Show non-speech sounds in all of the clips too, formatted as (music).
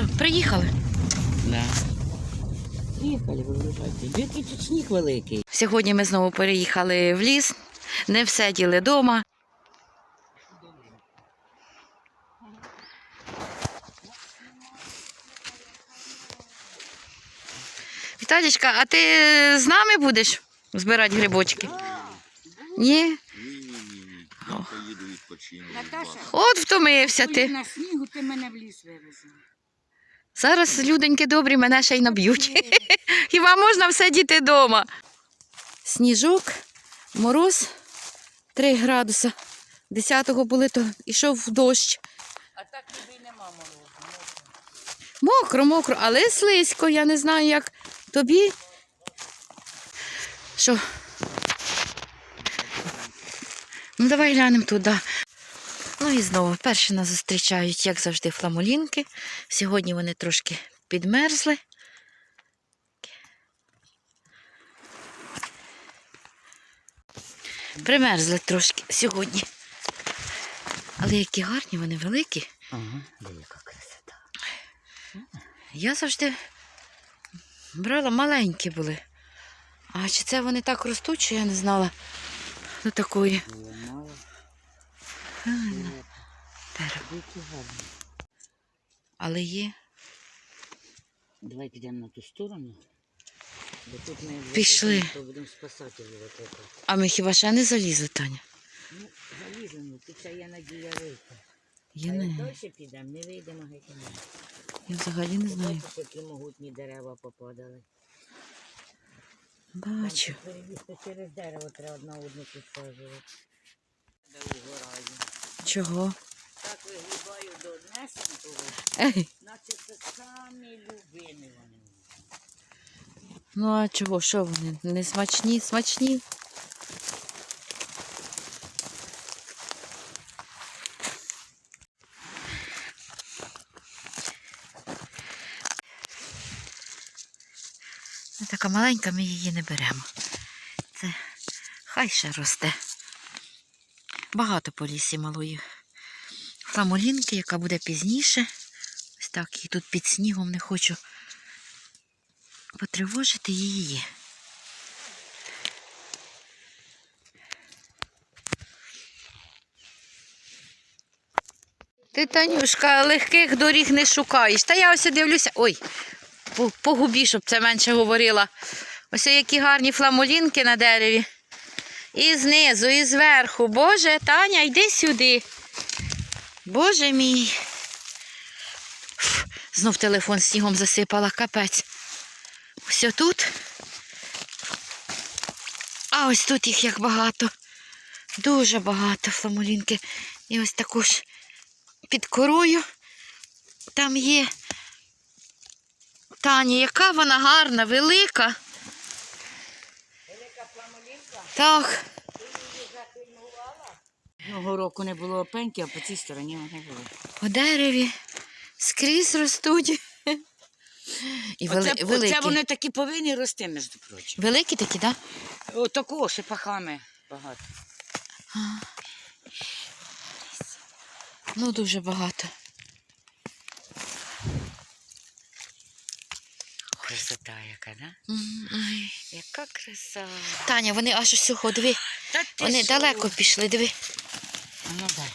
Що, приїхали? Да. Приїхали, вигружайте. Який тут сніг великий. Сьогодні ми знову переїхали в ліс, не все діли вдома. Віталічка, а ти з нами будеш збирати грибочки? Ні? Ні-ні-ні. Я поїду відпочину. Наташа, От втомився ти. на снігу ти мене в ліс вивезла. Зараз люденьки добрі мене ще й наб'ють. (laughs) Хіба можна все діти вдома? Сніжок, мороз 3 градуса. 10-го були, то йшов дощ. А так тобі й нема морозу. Мокро, мокро, але слизько. Я не знаю, як тобі. Що? Ну, давай глянемо туди. Ну і знову, перші нас зустрічають, як завжди, фламулінки. Сьогодні вони трошки підмерзли. Примерзли трошки сьогодні. Але які гарні, вони великі. Ага, яка красота. Я завжди брала маленькі були. А чи це вони так ростуть, що я не знала до такої. Гарні. Але є. Давай підемо на ту сторону. Бо тут ми Пішли. То будемо спасати його. А ми хіба ще не залізли, Таня? Ну, заліземо, тут ще є надія вийти. Я А не. далі підемо, не вийдемо геть. Я взагалі не знаю. Бачиш, які могутні дерева попадали. Там Бачу. перелізти через дерево треба одна одну підсаджувати. Де угораю. Чого? Так вигрібаю до однесенького, Ей. Наче це самі любимі вони. Ну а чого? Що вони? Не смачні? Смачні? Така маленька, ми її не беремо. Це хай ще росте. Багато по лісі малої фламулінки, яка буде пізніше. Ось так, і тут під снігом не хочу потривожити її. Ти, Танюшка, легких доріг не шукаєш. Та я ось дивлюся. Ой, по, по губі, щоб це менше говорила. Ось які гарні фламулінки на дереві. І знизу, і зверху. Боже, Таня, йди сюди. Боже мій. Знов телефон снігом засипала, капець. Ось тут. А ось тут їх як багато. Дуже багато фламулінки. І ось також під корою. Там є. Таня, яка вона гарна, велика. Велика фламолінка. Так. Одного року не було опеньки, а по цій стороні вони були. По дереві скрізь ростуть. І вели... Оце, великі. оце вони такі повинні рости, між прочим. Великі такі, так? Да? Отакого шипахами багато. Ну, дуже багато. Красота яка, да? Ай. Яка краса. Таня, вони аж усього, диви. Та ти Вони що? далеко пішли, диви. Ну дай.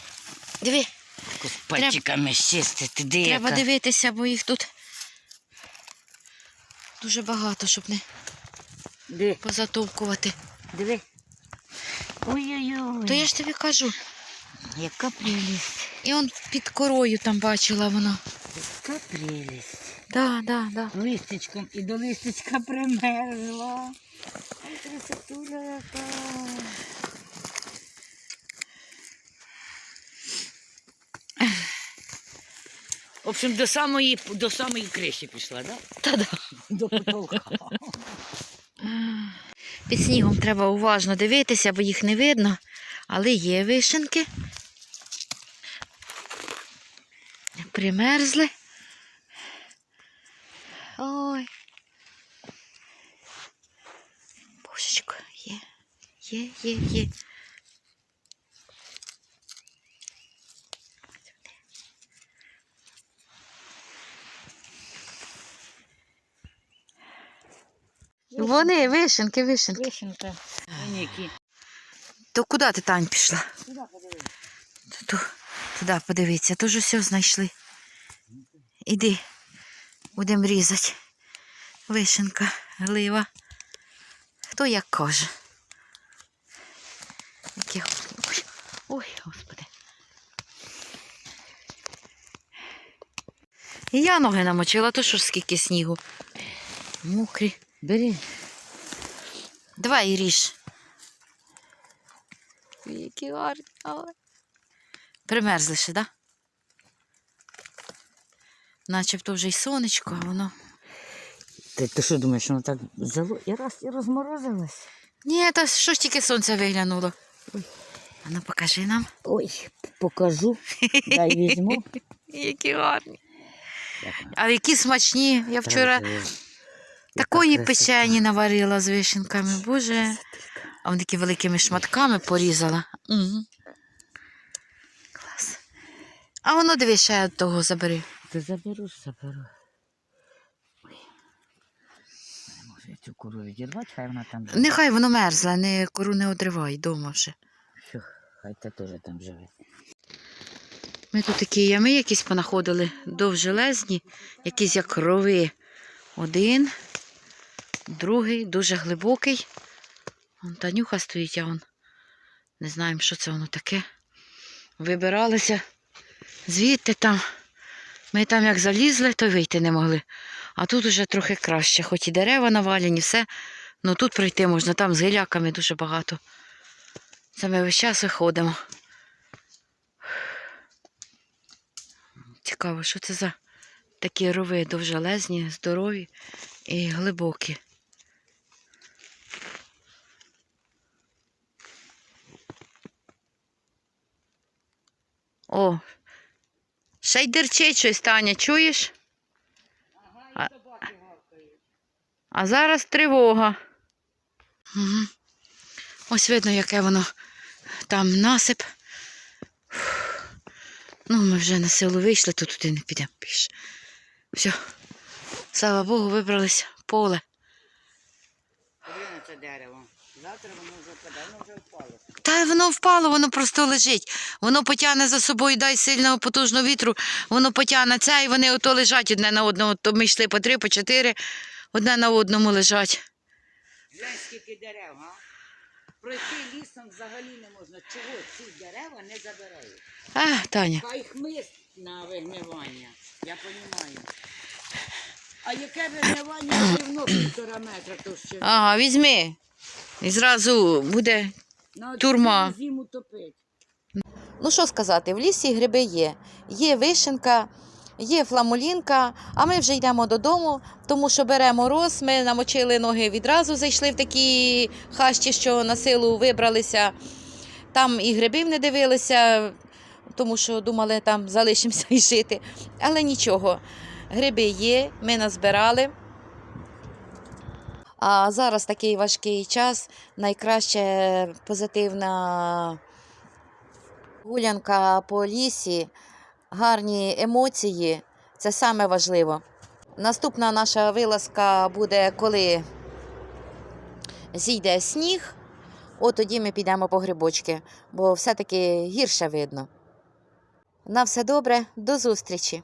Диви. Пальчиками щистити, де Треба яка. дивитися, бо їх тут дуже багато, щоб не Диви, позатовкувати. диви. Ой-ой-ой. То я ж тобі кажу. Яка прелість. І он під корою там бачила вона. Яка прелість. Да, да, да. Листечком і до листечка примерзла. Красотуля яка. В общем, до самої, до самої криші пішла, да? Та-да. До потолка. Під снігом треба уважно дивитися, бо їх не видно. Але є вишенки. Примерзли. Ой. Божечко, є. Є, є, є. Вони, вишенки, вишенки. Вишенка. Які. То куди ти, Тань, пішла? Сюди подивись. Ту, туди подивіться, то ж все знайшли. Іди, будемо різати. Вишенка, глива. Хто як каже. Які... Ой, ой, господи. І я ноги намочила, то що ж скільки снігу. Мокрі. Бери. Давай ріж. Які гарні. але. Примерзли ще, так? Да? Начебто вже й сонечко, а воно. Ти, ти що думаєш, воно так зало... і раз і розморозилось? Ні, та що ж тільки сонце виглянуло. А ну покажи нам. Ой, покажу. Дай візьму. (laughs) Які гарні. А які смачні. Я вчора такої печені наварила з вишенками. Боже. А вони такі великими шматками порізала. Угу. Клас. А воно диви, ще того забери. Ти заберу, заберу. Ой. Не можу я цю куру відірвати, хай вона там живе. Нехай воно мерзле, не кору не одривай дома вже. Все, хай та теж там живе. Ми тут такі ями якісь понаходили, довжелезні, якісь як рови. Один, другий, дуже глибокий. Вон Танюха стоїть, а он не знаємо, що це воно таке. Вибиралися звідти там. Ми там як залізли, то вийти не могли. А тут уже трохи краще, хоч і дерева навалені, все. Ну тут пройти можна, там з гіляками дуже багато. Це ми весь час виходимо. Цікаво, що це за такі рови довжелезні, здорові і глибокі. О, ще й дерчить щось, Таня, чуєш? А, а зараз тривога. Угу. Ось видно, яке воно там насип. Ну, ми вже на село вийшли, то туди не підемо більше. Все. Слава Богу, вибрались поле. Це дерево. Завтра воно вже впаде, воно вже впало. Та воно впало, воно просто лежить. Воно потягне за собою, дай сильного потужного вітру, воно потягне це, і вони ото лежать одне на одному. То ми йшли по три, по чотири, одне на одному лежать. Глянь, скільки дерев, га? Пройти лісом взагалі не можна. Чого ці дерева не забирають? А, Таня. Хай хмист на вигнивання. Я розумію. А яке вигнивання рівно півтора метра товщини? Ага, візьми. І зразу буде На турма. зиму топить. Ну що сказати, в лісі гриби є. Є вишенка, є фламулінка, а ми вже йдемо додому, тому що беремо роз. Ми намочили ноги відразу, зайшли в такі хащі, що на силу вибралися. Там і грибів не дивилися, тому що думали, там залишимося (laughs) і жити. Але нічого, гриби є, ми назбирали. А зараз такий важкий час, найкраще позитивна гулянка по лісі, гарні емоції це саме важливо. Наступна наша вилазка буде, коли зійде сніг, от тоді ми підемо по грибочки, бо все-таки гірше видно. На все добре, до зустрічі!